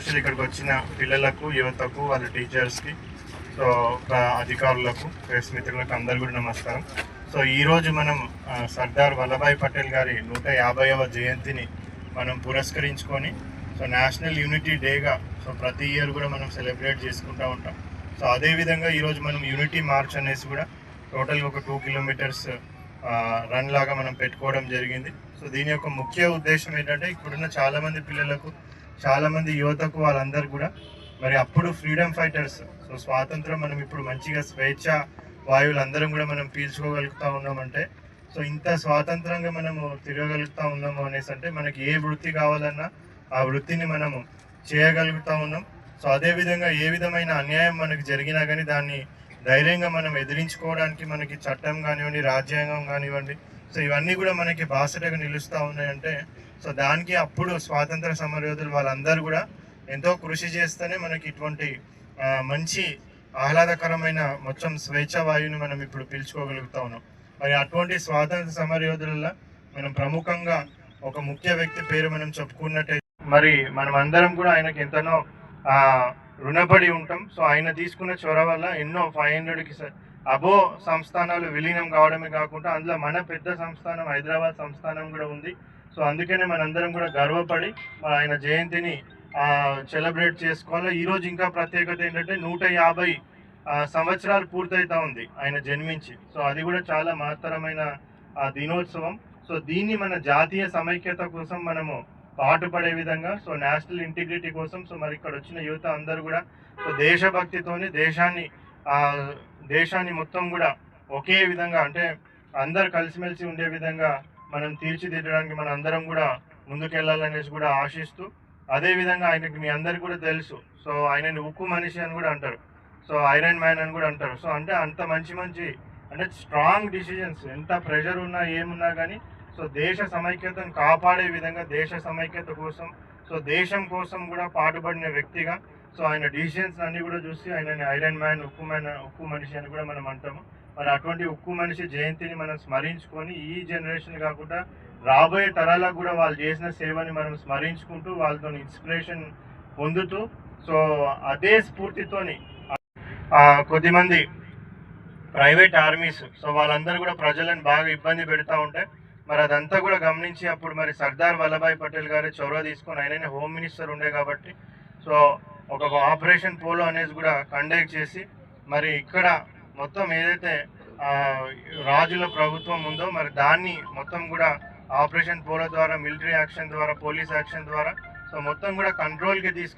అసలు ఇక్కడికి వచ్చిన పిల్లలకు యువతకు వాళ్ళ టీచర్స్కి సో అధికారులకు ప్రెస్ మిత్రులకు అందరు కూడా నమస్కారం. సో ఈరోజు మనం సర్దార్ వల్లభాయ్ పటేల్ గారి నూట యాభైవ జయంతిని మనం పురస్కరించుకొని సో నేషనల్ యూనిటీ డేగా సో ప్రతి ఇయర్ కూడా మనం సెలబ్రేట్ చేసుకుంటూ ఉంటాం. సో అదేవిధంగా ఈరోజు మనం యూనిటీ మార్చ్ అనేసి కూడా టోటల్గా ఒక టూ కిలోమీటర్స్ రన్ లాగా మనం పెట్టుకోవడం జరిగింది. సో దీని యొక్క ముఖ్య ఉద్దేశం ఏంటంటే ఇప్పుడున్న చాలామంది పిల్లలకు చాలామంది యువతకు వాళ్ళందరూ కూడా మరి అప్పుడు ఫ్రీడమ్ ఫైటర్స్ సో స్వాతంత్రం మనం ఇప్పుడు మంచిగా స్వేచ్ఛ వాయువులు అందరం కూడా మనం పీల్చుకోగలుగుతూ ఉన్నామంటే సో ఇంత స్వాతంత్రంగా మనము తిరగగలుగుతా ఉన్నాము అనేసి అంటే మనకి ఏ వృత్తి కావాలన్నా ఆ వృత్తిని మనము చేయగలుగుతూ ఉన్నాం. సో అదేవిధంగా ఏ విధమైన అన్యాయం మనకు జరిగినా కానీ దాన్ని ధైర్యంగా మనం ఎదిరించుకోవడానికి మనకి చట్టం కానివ్వండి రాజ్యాంగం కానివ్వండి సో ఇవన్నీ కూడా మనకి బాసటగా నిలుస్తూ ఉన్నాయంటే సో దానికి అప్పుడు స్వాతంత్ర సమరయోధులు వాళ్ళందరూ కూడా ఎంతో కృషి చేస్తేనే మనకి ఇటువంటి మంచి ఆహ్లాదకరమైన మొత్తం స్వేచ్ఛ వాయువుని మనం ఇప్పుడు పీల్చుకోగలుగుతా ఉన్నాం. మరి అటువంటి స్వాతంత్ర సమరయోధులలో మనం ప్రముఖంగా ఒక ముఖ్య వ్యక్తి పేరు మనం చెప్పుకున్నట్టయితే మరి మనం అందరం కూడా ఆయనకి ఎంతనో రుణపడి ఉంటాం. సో ఆయన తీసుకున్న చొర వల్ల ఎన్నో ఫైవ్ హండ్రెడ్కి అబో సంస్థానాలు విలీనం కావడమే కాకుండా అందులో మన పెద్ద సంస్థానం హైదరాబాద్ సంస్థానం కూడా ఉంది. సో అందుకనే మనందరం కూడా గర్వపడి ఆయన జయంతిని సెలబ్రేట్ చేసుకోవాలి. ఈరోజు ఇంకా ప్రత్యేకత ఏంటంటే నూట యాభై సంవత్సరాలు పూర్తయితా ఉంది ఆయన జన్మించి. సో అది కూడా చాలా మహత్తరమైన ఆ, దినోత్సవం. సో దీన్ని మన జాతీయ సమైక్యత కోసం మనము పాటుపడే విధంగా సో నేషనల్ ఇంటిగ్రిటీ కోసం సో మరి ఇక్కడ వచ్చిన యువత అందరూ కూడా సో దేశభక్తితోని దేశాన్ని దేశాన్ని మొత్తం కూడా ఒకే విధంగా అంటే అందరు కలిసిమెలిసి ఉండే విధంగా మనం తీర్చిదిద్దడానికి మన అందరం కూడా ముందుకెళ్ళాలనేసి కూడా ఆశిస్తూ అదే విధంగా ఆయనకి మీ అందరికి కూడా తెలుసు. సో ఆయనని ఉక్కు మనిషి అని కూడా అంటారు. సో ఐరన్ మ్యాన్ అని కూడా అంటారు. సో అంటే అంత మంచి మంచి అంటే స్ట్రాంగ్ డిసిజన్స్. ఎంత ప్రెషర్ ఉన్నా ఏమున్నా కానీ సో దేశ సమైక్యతను కాపాడే విధంగా దేశ సమైక్యత కోసం సో దేశం కోసం కూడా పాటుపడిన వ్యక్తిగా సో ఆయన డిసిషన్స్ అన్ని కూడా చూసి ఆయనని ఐరన్ మ్యాన్ ఉక్కు మ్యాన్ ఉక్కు మనిషి అని కూడా మనం అంటాము. మరి అటువంటి ఉక్కు మనిషి జయంతిని మనం స్మరించుకొని ఈ జనరేషన్ కాకుండా రాబోయే తరాలకు కూడా వాళ్ళు చేసిన సేవని మనం స్మరించుకుంటూ వాళ్ళతో ఇన్స్పిరేషన్ పొందుతూ సో అదే స్ఫూర్తితోని కొద్దిమంది ప్రైవేట్ ఆర్మీస్ సో వాళ్ళందరూ కూడా ప్రజలను బాగా ఇబ్బంది పెడతా ఉంటే మరి అదంతా కూడా గమనించి అప్పుడు మరి సర్దార్ వల్లభాయ్ పటేల్ గారు చొరవ తీసుకొని ఆయననే హోమ్ మినిస్టర్ ఉండే కాబట్టి సో ఒక ఆపరేషన్ పోలో అనేది కూడా కండక్ట్ చేసి మరి ఇక్కడ మొత్తం ఏదైతే రాజుల ప్రభుత్వం ఉందో మరి దాన్ని మొత్తం కూడా ఆపరేషన్ పోలో ద్వారా మిలిటరీ యాక్షన్ ద్వారా పోలీస్ యాక్షన్ ద్వారా సో మొత్తం కూడా కంట్రోల్కి తీసుకు